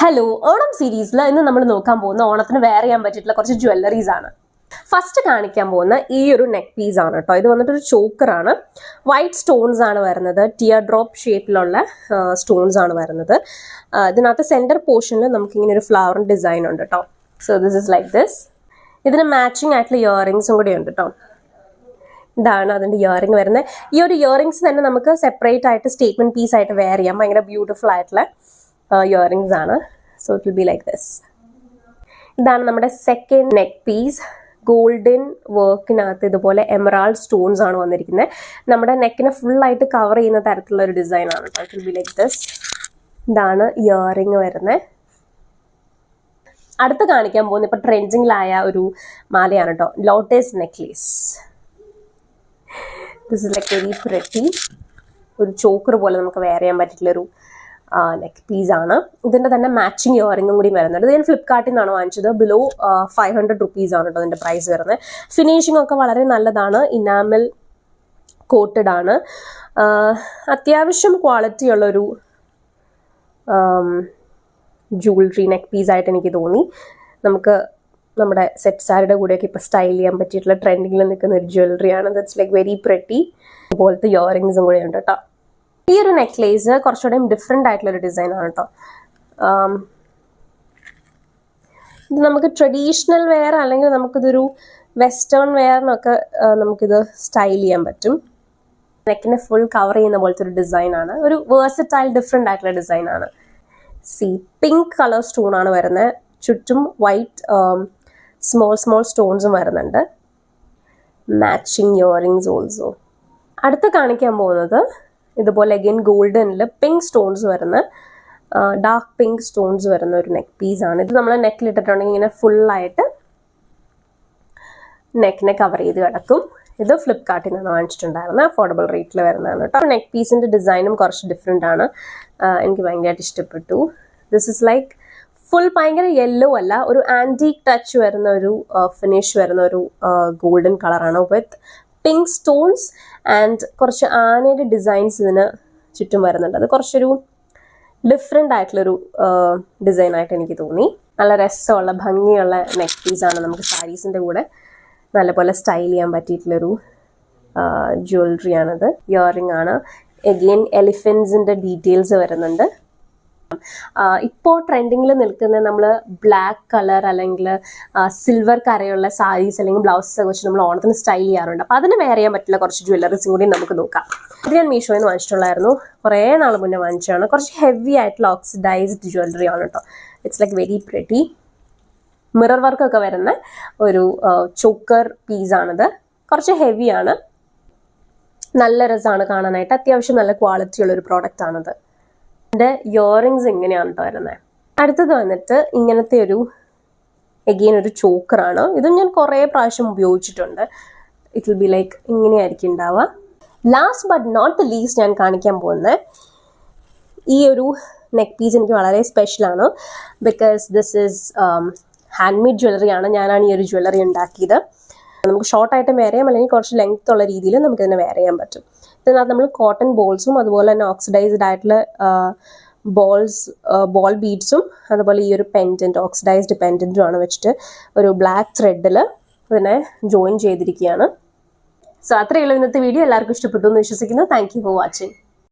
Hello Onam സീരീസിൽ ഇന്ന് നമ്മൾ നോക്കാൻ പോകുന്ന ഓണത്തിന് വേറെ ചെയ്യാൻ പറ്റിയിട്ടുള്ള കുറച്ച് ജ്വല്ലറീസ് ആണ്. ഫസ്റ്റ് കാണിക്കാൻ പോകുന്ന ഈ ഒരു നെക്ക് പീസ് ആണ് കേട്ടോ ഇത് വന്നിട്ട് ഒരു ചോക്കർ ആണ്. വൈറ്റ് സ്റ്റോൺസ് ആണ് വരുന്നത്. ടിയർ ഡ്രോപ്പ് ഷേപ്പിലുള്ള സ്റ്റോൺസ് ആണ് വരുന്നത്. ഇതിനകത്ത് സെന്റർ പോർഷനിൽ നമുക്ക് ഇങ്ങനെ ഒരു ഫ്ലവർ ഡിസൈൻ ഉണ്ട് കേട്ടോ so this is like this ഇതിന് മാച്ചിങ് ആയിട്ടുള്ള ഇയറിങ്സും കൂടി ഉണ്ട് കേട്ടോ ഇതാണ് അതിന്റെ ഇയറിംഗ് വരുന്നത്. ഈ ഒരു ഇയറിങ്സ് തന്നെ നമുക്ക് സെപ്പറേറ്റ് ആയിട്ട് സ്റ്റേറ്റ്മെന്റ് പീസ് ആയിട്ട് വെയർ ചെയ്യാം. ഭയങ്കര ബ്യൂട്ടിഫുൾ ആയിട്ടുള്ള. ഇയറിങ്സ് ആണ്. So it will be like this ഇതാണ് നമ്മുടെ സെക്കൻഡ് നെക്ക് പീസ് ഗോൾഡൻ വർക്കിനകത്ത് ഇതുപോലെ എമറാൾഡ് സ്റ്റോൺസ് ആണ് വന്നിരിക്കുന്നത് നമ്മുടെ നെക്കിനെ ഫുൾ ആയിട്ട് കവർ ചെയ്യുന്ന തരത്തിലുള്ള ഒരു ഡിസൈൻ ആണ് it will be like this ഇതാണ് ഇയറിങ് വരുന്നത് അടുത്ത് കാണിക്കാൻ പോകുന്ന ഇപ്പൊ ട്രെൻഡിങ്ങിലായ ഒരു മാലയാണ് കേട്ടോ lotus necklace this is like very pretty ഒരു ചോക്കർ പോലെ നമുക്ക് വെയർ ചെയ്യാൻ പറ്റിയിട്ടുള്ളൊരു നെക്ക് പീസ് ആണ്. ഇതിന്റെ തന്നെ മാച്ചിങ് ഇയറിംഗും കൂടി വരുന്നുണ്ട്. ഇത് ഞാൻ ഫ്ലിപ്കാർട്ടിൽ നിന്നാണ് വാങ്ങിച്ചത്. ബിലോ ഫൈവ് ഹൺഡ്രഡ് റുപ്പീസ് ആണ് കേട്ടോ പ്രൈസ് വരുന്നത്. ഫിനിഷിംഗ് ഒക്കെ വളരെ നല്ലതാണ്. ഇനാമൽ കോട്ടഡ് ആണ്. അത്യാവശ്യം ക്വാളിറ്റി ഉള്ളൊരു ജുവലറി നെക്ക് പീസ് ആയിട്ട് എനിക്ക് തോന്നി. നമുക്ക് നമ്മുടെ സെറ്റ് സാരിയുടെ കൂടെയൊക്കെ ഇപ്പോൾ സ്റ്റൈൽ ചെയ്യാൻ പറ്റിയിട്ടുള്ള ട്രെൻഡിങ്ങിൽ നിൽക്കുന്ന ഒരു ജ്വല്ലറി ആണ്. ദറ്റ്സ് ലൈക്ക് വെരി പ്രട്ടി അതുപോലത്തെ ഇയറിങ്സും കൂടെ ഉണ്ട് കേട്ടോ ഈ ഒരു നെക്ലേസ് കുറച്ചുകൂടെ ഡിഫറെന്റ് ആയിട്ടുള്ള ഒരു ഡിസൈൻ ആണ് കേട്ടോ ഇത് നമുക്ക് ട്രഡീഷണൽ വെയർ അല്ലെങ്കിൽ നമുക്കിതൊരു വെസ്റ്റേൺ വെയറിനൊക്കെ നമുക്കിത് സ്റ്റൈൽ ചെയ്യാൻ പറ്റും. നെക്കിനെ ഫുൾ കവർ ചെയ്യുന്ന പോലത്തെ ഒരു ഡിസൈൻ ആണ്. ഒരു വേഴ്സറ്റൈൽ ഡിഫറെന്റ് ആയിട്ടുള്ള ഡിസൈൻ ആണ്. സി പിങ്ക് കളർ സ്റ്റോൺ ആണ് വരുന്നത്. ചുറ്റും വൈറ്റ് സ്മോൾ സ്മോൾ സ്റ്റോൺസും വരുന്നുണ്ട്. മാച്ചിങ് ഇയറിങ്സ് ഓൾസോ അടുത്ത് കാണിക്കാൻ പോകുന്നത് ഇതുപോലെ അഗൈൻ ഗോൾഡനിൽ പിങ്ക് സ്റ്റോൺസ് വരുന്ന ഡാർക്ക് പിങ്ക് സ്റ്റോൺസ് വരുന്ന ഒരു നെക്ക് പീസ് ആണ്. ഇത് നമ്മൾ നെക്കിൽ ഇട്ടിട്ടുണ്ടെങ്കിൽ ഇങ്ങനെ ഫുള്ളായിട്ട് നെക്കിനെ കവർ ചെയ്ത് കിടക്കും. ഇത് ഫ്ലിപ്കാർട്ടിൽ നിന്ന് വാങ്ങിച്ചിട്ടുണ്ടായിരുന്നു. അഫോർഡബിൾ റേറ്റിൽ വരുന്നതാണ് കേട്ടോ നെക്ക് പീസിന്റെ ഡിസൈനും കുറച്ച് ഡിഫറെന്റ് ആണ്. എനിക്ക് ഭയങ്കരമായിട്ട് ഇഷ്ടപ്പെട്ടു. ദിസ് ഇസ് ലൈക്ക് ഫുൾ ഭയങ്കര യെല്ലോ അല്ല ഒരു ആന്റീക് ടച്ച് വരുന്ന ഒരു ഫിനിഷ് വരുന്ന ഒരു ഗോൾഡൻ കളറാണ് വിത്ത് പിങ്ക് സ്റ്റോൺസ് ആൻഡ് കുറച്ച് ആനയുടെ ഡിസൈൻസ് ഇതിന് ചുറ്റും വരുന്നുണ്ട്. അത് കുറച്ചൊരു ഡിഫറെന്റ് ആയിട്ടുള്ളൊരു ഡിസൈൻ ആയിട്ട് എനിക്ക് തോന്നി. നല്ല രസമുള്ള ഭംഗിയുള്ള നെക്ക് പീസാണ് നമുക്ക് സാരീസിന്റെ കൂടെ. നല്ലപോലെ സ്റ്റൈൽ ചെയ്യാൻ പറ്റിയിട്ടുള്ളൊരു ജ്വല്ലറി ആണത്. ഇയറിംഗ് ആണ്. എഗെയിൻ എലിഫൻസിന്റെ ഡീറ്റെയിൽസ് വരുന്നുണ്ട്. ഇപ്പോൾ ട്രെൻഡിങ്ങിൽ നിൽക്കുന്ന നമ്മൾ ബ്ലാക്ക് കളർ അല്ലെങ്കിൽ സിൽവർ കരയുള്ള സാരീസ് അല്ലെങ്കിൽ ബ്ലൗസസ് വെച്ച് നമ്മൾ ഓണത്തിന് സ്റ്റൈൽ ചെയ്യാറുണ്ട്. അപ്പോൾ അതിന് വേറെ ചെയ്യാൻ പറ്റില്ല കുറച്ച് ജ്വല്ലറീസും കൂടി നമുക്ക് നോക്കാം. ഇത് ഞാൻ മീഷോയിൽ നിന്ന് വാങ്ങിച്ചിട്ടുള്ളായിരുന്നു കുറേ നാൾ മുന്നേ വാങ്ങിച്ചതാണ്. കുറച്ച് ഹെവി ആയിട്ടുള്ള ഓക്സിഡൈസ്ഡ് ജ്വല്ലറി ആണ് കേട്ടോ it's like very pretty mirror വർക്കൊക്കെ വരുന്ന ഒരു ചോക്കർ പീസാണിത് കുറച്ച് ഹെവിയാണ് നല്ല രസമാണ് കാണാനായിട്ട്. അത്യാവശ്യം നല്ല ക്വാളിറ്റി ഉള്ള ഒരു പ്രോഡക്റ്റ് ആണിത്. ഇതിന്റെ ഇയറിങ്സ് ഇങ്ങനെയാണ് കേട്ടോ വരുന്നത് അടുത്തത് വന്നിട്ട് ഇങ്ങനത്തെ ഒരു എഗെയിൻ ഒരു ചോക്കറാണ് ഇതും ഞാൻ കുറേ പ്രാവശ്യം ഉപയോഗിച്ചിട്ടുണ്ട്. ഇറ്റ് വിൽ ബി ലൈക്ക് ഇങ്ങനെയായിരിക്കും ഉണ്ടാവുക ലാസ്റ്റ് ബട്ട് നോട്ട് ലീസ്റ്റ് ഞാൻ കാണിക്കാൻ പോകുന്നത് ഈ ഒരു നെക്ക് പീസ് എനിക്ക് വളരെ സ്പെഷ്യലാണ് because this is hand made jewellery ആണ്. ഞാനാണ് ഈ ഒരു ജ്വല്ലറി ഉണ്ടാക്കിയത്. നമുക്ക് ഷോർട്ട് ആയിട്ട് വെയർ ചെയ്യാം. അല്ലെങ്കിൽ കുറച്ച് ലെങ്ത് ഉള്ള രീതിയിൽ നമുക്കിതിനെ വേറെയാൻ പറ്റും. ഇതിനകത്ത് നമ്മൾ കോട്ടൺ ബോൾസും അതുപോലെ തന്നെ ഓക്സിഡൈസ്ഡ് ആയിട്ടുള്ള ബോൾസ് ബോൾ ബീഡ്സും അതുപോലെ ഈ ഒരു പെൻഡന്റ് ഓക്സിഡൈസ്ഡ് പെൻഡന്റും ആണ് വെച്ചിട്ട് ഒരു ബ്ലാക്ക് ത്രെഡിൽ ഇതിനെ ജോയിൻ ചെയ്തിരിക്കുകയാണ്. സോ അത്രയുള്ള ഇന്നത്തെ വീഡിയോ എല്ലാവർക്കും ഇഷ്ടപ്പെട്ടു എന്ന് വിശ്വസിക്കുന്നു. Thank for watching